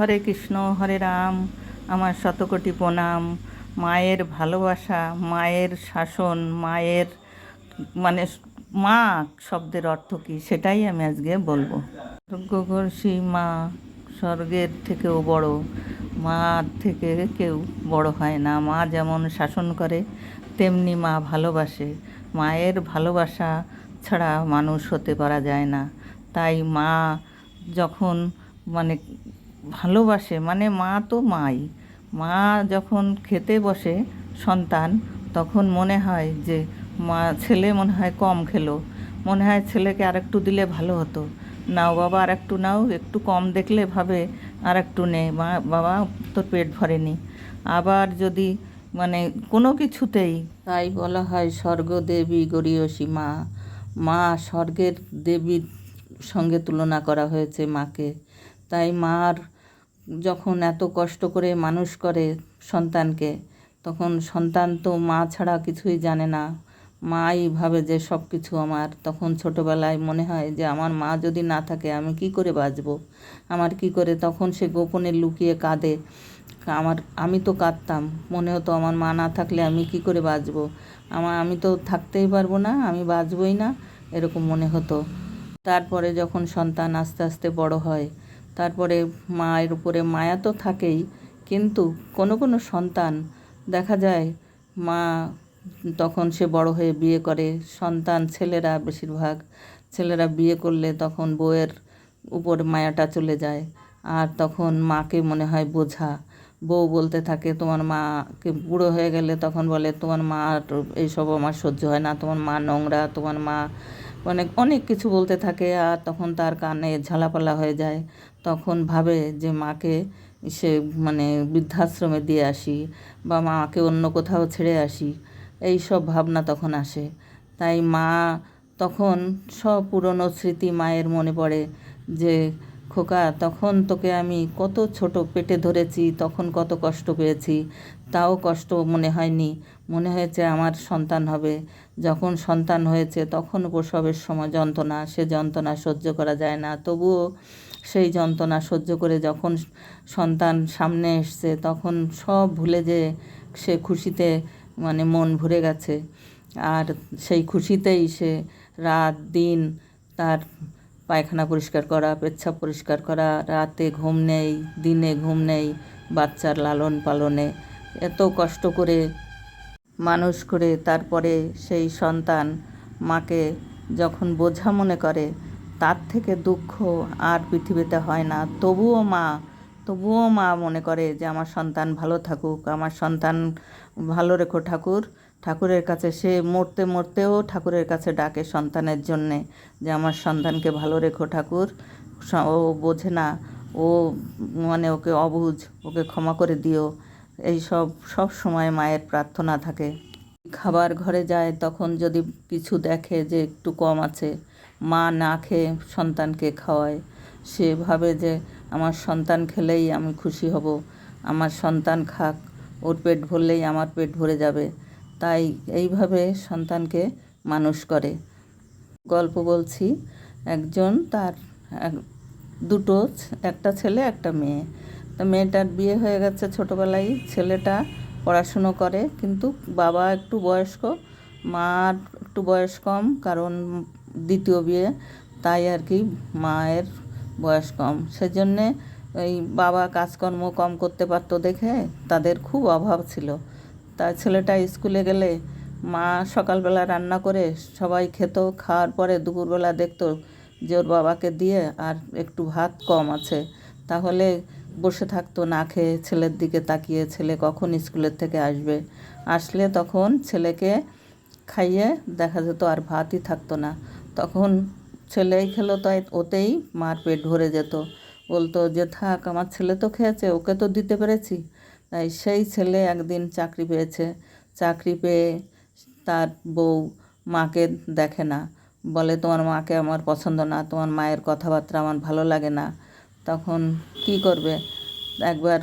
হরে কৃষ্ণ, হরে রাম, আমার শতকোটি প্রণাম। মায়ের ভালোবাসা, মায়ের শাসন, মায়ের মানে মা শব্দের অর্থ কী সেটাই আমি আজকে বলব। স্বর্গঘর্ষী মা স্বর্গের থেকেও বড় মা থেকে কেউ বড় হয় না। মা যেমন শাসন করে, তেমনি মা ভালোবাসে। মায়ের ভালোবাসা ছাড়া মানুষ হতে পারা যায় না। তাই মা যখন মানে ভালোবাসে মানে মা তো মাই। মা যখন খেতে বসে সন্তান, তখন মনে হয় যে, মা, ছেলে মনে হয় কম খেলো। মনে হয় ছেলেকে আর একটু দিলে ভালো হতো। নাও বাবা আর একটু নাও, একটু কম দেখলে ভাবে আর একটু নে। মা, বাবা তোর পেট ভরেনি। আবার যদি মানে কোনো কিছুতেই তাই বলা হয় স্বর্গদেবী গরিয়সী মা। মা স্বর্গের দেবীর সঙ্গে তুলনা করা হয়েছে মাকে। তাই মার যখন এত কষ্ট করে মানুষ করে সন্তানকে, তখন সন্তান তো মা ছাড়া কিছুই জানে না। মাই ভাবে যে সব কিছু আমার। তখন ছোটোবেলায় মনে হয় যে আমার মা যদি না থাকে, আমি কি করে বাঁচব? আমার কি করে? তখন সে গোপনে লুকিয়ে কাঁদে। আমার, আমি তো কাঁদতাম। মনে হতো আমার মা না থাকলে আমি কি করে বাঁচব? আমার আমি তো থাকতেই পারব না, আমি বাঁচবই না, এরকম মনে হতো। তারপরে যখন সন্তান আস্তে আস্তে বড় হয় তারপরে মায়ের উপরে মায়া তো থাকেই, কিন্তু কোনো কোনো সন্তান, দেখা যায় মা তখন সে বড় হয়ে বিয়ে করে, সন্তান ছেলেরা বেশিরভাগ, ছেলেরা বিয়ে করলে তখন বউয়ের উপর মায়াটা চলে যায়, আর তখন মাকে মনে হয় বোঝা। বউ বলতে থাকে, তোমার মাকে বুড়ো হয়ে গেলে তখন বলে, তোমার মা এইসব আমার সহ্য হয় না, তোমার মা নোংরা, তোমার মা মানে অনেক কিছু বলতে থাকে আর তখন তার কানে ঝালাপালা হয়ে যায়। তখন ভাবে যে মাকে সে মানে বৃদ্ধাশ্রমে দিয়ে আসি বা মাকে অন্য কোথাও ছেড়ে আসি। এই সব ভাবনা তখন আসে। তাই মা তখন সব পুরনো স্মৃতি মায়ের মনে পড়ে যে খোকা, তখন তোকে আমি কত ছোট পেটে ধরেছি, তখন কত কষ্ট পেয়েছি, তাও কষ্ট মনে হয়নি। মনে হয়েছে আমার সন্তান হবে। যখন সন্তান হয়েছে, তখন প্রসবের সময় যন্ত্রণা, সে যন্ত্রণা সহ্য করা যায় না। তবুও সেই যন্ত্রণা সহ্য করে যখন সন্তান সামনে এসছে, তখন সব ভুলে যে সে খুশিতে মানে মন ভরে গেছে। আর সেই খুশিতেই সে রাত, দিন তার পায়খানা পরিষ্কার করা, পেচ্ছাপ পরিষ্কার করা, রাতে ঘুম নেই, দিনে ঘুম নেই, বাচ্চার লালন পালনে। এত কষ্ট করে মানুষ করে তারপরে সেই সন্তান মাকে যখন বোঝা মনে করে, তার থেকে দুঃখ আর পৃথিবীতে হয় না। তবুও মা তবুও মা মনে করে যে, আমার সন্তান ভালো থাকুক, আমার সন্তান ভালো রেখো ঠাকুর। ঠাকুরের কাছে, সে মরতে মরতেও ঠাকুরের কাছে ডাকে সন্তানের জন্যে যে আমার সন্তানকে ভালো রেখো ঠাকুর। ও বোঝে না, ও মানে ওকে অবুঝ, ওকে ক্ষমা করে দিও। এই সব সব সময় মায়ের প্রার্থনা থাকে। খাবার ঘরে যায়, তখন যদি কিছু দেখে যে একটু কম আছে, মা না খেয়ে সন্তানকে খাওয়ায়। সে ভাবে যে আমার সন্তান খেলেই আমি খুশি হব, আমার সন্তান খাক, ওর পেট ভরলেই আমার পেট ভরে যাবে। তাই এইভাবে সন্তানকে মানুষ করে। গল্প বলছি, একজন তার দুটো একটা ছেলে, একটা মেয়ে। তা মেয়েটার বিয়ে হয়ে গেছে ছোটোবেলায়, ছেলেটা পড়াশুনো করে, কিন্তু বাবা একটু বয়স্ক মার একটু বয়স কম, কারণ দ্বিতীয় বিয়ে, তাই আর কি মায়ের বয়স কম। সেজন্যে ওই বাবা কাজকর্ম কম করতে পারতো দেখে তাদের খুব অভাব ছিল। তাই ছেলেটা স্কুলে গেলে মা সকালবেলা রান্না করে সবাই খেত, খাওয়ার পরে দুপুরবেলা দেখতো যে ওর বাবাকে দিয়ে আর একটু ভাত কম আছে। তাহলে বসে থাকতো, না খেয়ে ছেলের দিকে তাকিয়ে ছেলে কখন স্কুলের থেকে আসবে? আসলে তখন ছেলেকে খাইয়ে দেখা যেত আর ভাতই থাকতো না। তখন ছেলেই খেলো তাই ওতেই মার পেট ভরে যেত। বলতো, যে থাক, আমার ছেলে তো খেয়েছে, ওকে তো দিতে পেরেছি। তাই সেই ছেলে একদিন চাকরি পেয়েছে। চাকরি পেয়ে তার বউ মাকে দেখে না। বলে, তোমার মাকে আমার পছন্দ না, তোমার মায়ের কথাবার্তা আমার ভালো লাগে না। তখন কি করবে? একবার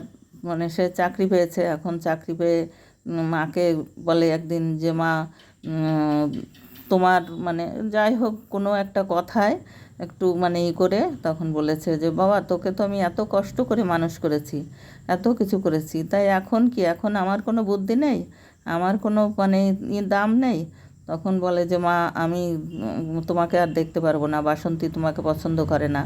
মানে সে চাকরি পেয়েছে, এখন চাকরি পেয়ে মাকে বলে একদিন যে, মা তোমার মানে যাই হোক কোনো একটা কথায় একটু মানে ই করে তখন বলেছে যে, বাবা, তোকে তো আমি এত কষ্ট করে মানুষ করেছি, এত কিছু করেছি, তাই এখন কি, এখন আমার কোনো বুদ্ধি নেই? আমার কোনো মানে দাম নেই? তখন বলে যে, মা, আমি তোমাকে আর দেখতে পারব না, বাসন্তী তোমাকে পছন্দ করে না,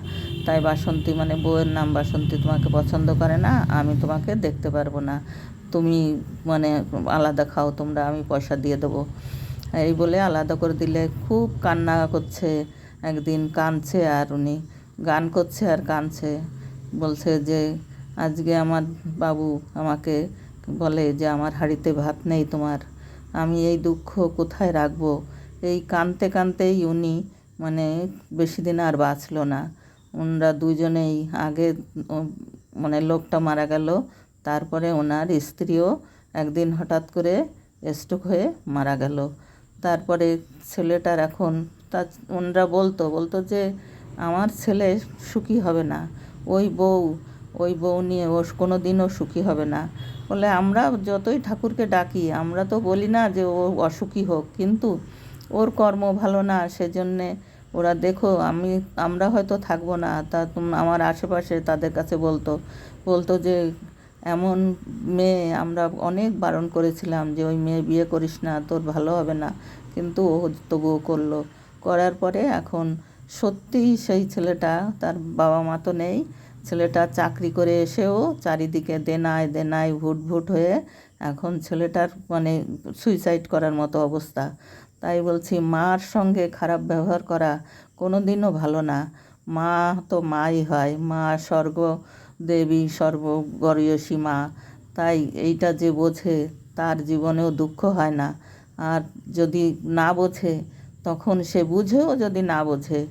তাই বাসন্তী মানে বউয়ের নাম বাসন্তী তোমাকে পছন্দ করে না, আমি তোমাকে দেখতে পারব না, তুমি মানে আলাদা খাও, তোমরা আমি পয়সা দিয়ে দেবো। এই বলে আলাদা করে দিলে খুব কান্না করছে একদিন কাঁদছে আর উনি গান করছে আর কাঁদছে। বলছে যে, আজকে আমার বাবু আমাকে বলে যে, আমার হাঁড়িতে ভাত নেই তোমার। আমি এই দুঃখ কোথায় রাখব? এই কাঁদতে কাঁদতেই উনি মানে বেশি দিন আর বাঁচলো না। ওনারা দুজনেই আগে মানে লোকটা মারা গেল। তারপরে ওনার স্ত্রীও একদিন হঠাৎ করে স্ট্রোক হয়ে মারা গেল। তারপরে ছেলেটার এখন তা ওনারা বলতো বলতো যে আমার ছেলে সুখী হবে না, ওই বউ ওই বউ নিয়ে ও কোনো দিনও সুখী হবে না। বলে আমরা যতই ঠাকুরকে ডাকি, আমরা তো বলি না যে ও অসুখী হোক, কিন্তু ওর কর্ম ভালো না, সেজন্যে ওরা দেখো আমি, আমরা হয়তো থাকব না, তা আমার আশেপাশে তাদের কাছে বলতো বলতো যে এমন মেয়ে আমরা অনেক বারণ করেছিলাম যে ওই মেয়ে বিয়ে করিস না, তোর ভালো হবে না, কিন্তু ও তবুও করল। করার পরে এখন সত্যিই সেই ছেলেটা, তার বাবা মা তো নেই। ছেলেটা চাকরি করে এসেও চারিদিকে দেনায় দেনায় ভুট ভুট হয়ে এখন ছেলেটার মানে সুইসাইড করার মতো অবস্থা। তাই বলছি, মার সঙ্গে খারাপ ব্যবহার করা কোনো দিনও ভালো না। মা তো মাই হয়, মা স্বর্গ দেবী সর্বগরীয়সী মা। তাই এইটা যে বোঝে, তার জীবনেও দুঃখ হয় না। আর যদি না বোঝে তখন সে বুঝেও যদি না বোঝে।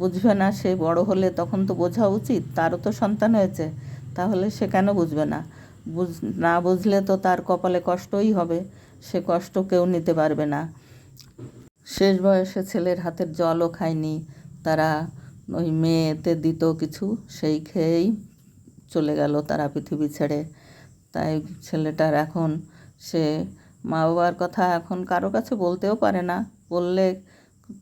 বুঝবে না সে বড় হলে তখন তো বোঝা উচিত, তারও তো সন্তান হয়েছে, তাহলে সে কেন বুঝবে না? বুঝ, না বুঝলে তো তার কপালে কষ্টই হবে, সে কষ্ট কেউ নিতে পারবে না। শেষ বয়সে ছেলের হাতের জলও খায়নি, তারা ওই মেয়েতে দিত কিছু, সেই খেয়েই চলে গেল তারা পৃথিবী ছেড়ে। তাই ছেলেটার এখন সে মা বাবার কথা এখন কারও কাছে বলতেও পারে না। বললে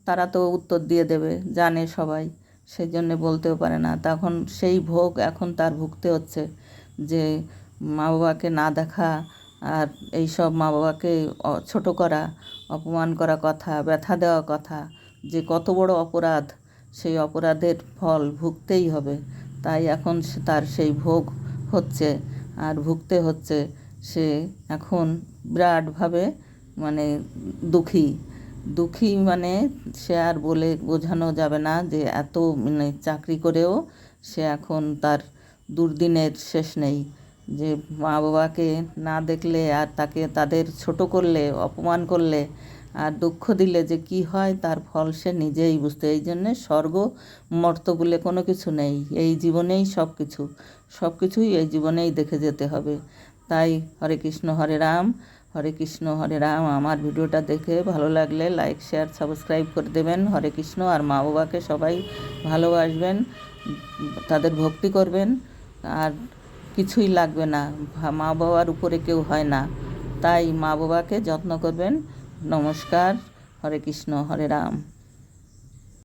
তারা তো উত্তর দিয়ে দেবে, জানে সবাই সেই জন্যে বলতেও পারে না। তখন সেই ভোগ এখন তার ভুগতে হচ্ছে যে মা বাবাকে না দেখা আর এইসব মা বাবাকে ছোট করা, অপমান করা কথা, ব্যথা দেওয়া কথা, যে কত বড় অপরাধ, সেই অপরাধের ফল ভুগতেই হবে। তাই এখন তার সেই ভোগ হচ্ছে আর ভুগতে হচ্ছে। সে এখন বিরাটভাবে মানে দুঃখী। দুঃখী মানে সে আর বলে বোঝানো যাবে না যে এত মানে চাকরি করেও সে এখন তার দুর্দিনের শেষ নেই। যে মা বাবাকে না দেখলে আর তাকে তাদের ছোট করলে, অপমান করলে আর দুঃখ দিলে যে কি হয় তার ফল সে নিজেই বুঝতে। এই জন্যে স্বর্গ মর্ত বলে কোনো কিছু নেই। এই জীবনেই সব কিছু। সব কিছুই এই জীবনেই দেখে যেতে হবে। তাই হরে কৃষ্ণ, হরে রাম। হরে কৃষ্ণ, হরে রাম। আমার ভিডিওটা দেখে ভালো লাগলে লাইক, শেয়ার, সাবস্ক্রাইব করে দেবেন। হরে কৃষ্ণ। আর মা বাবাকে সবাই ভালোবাসবেন, তাদের ভক্তি করবেন। আর কিছুই লাগবে না। মা বাবার উপরে কেউ হয় না। তাই মা বাবাকে যত্ন করবেন। নমস্কার। হরে কৃষ্ণ, হরে রাম।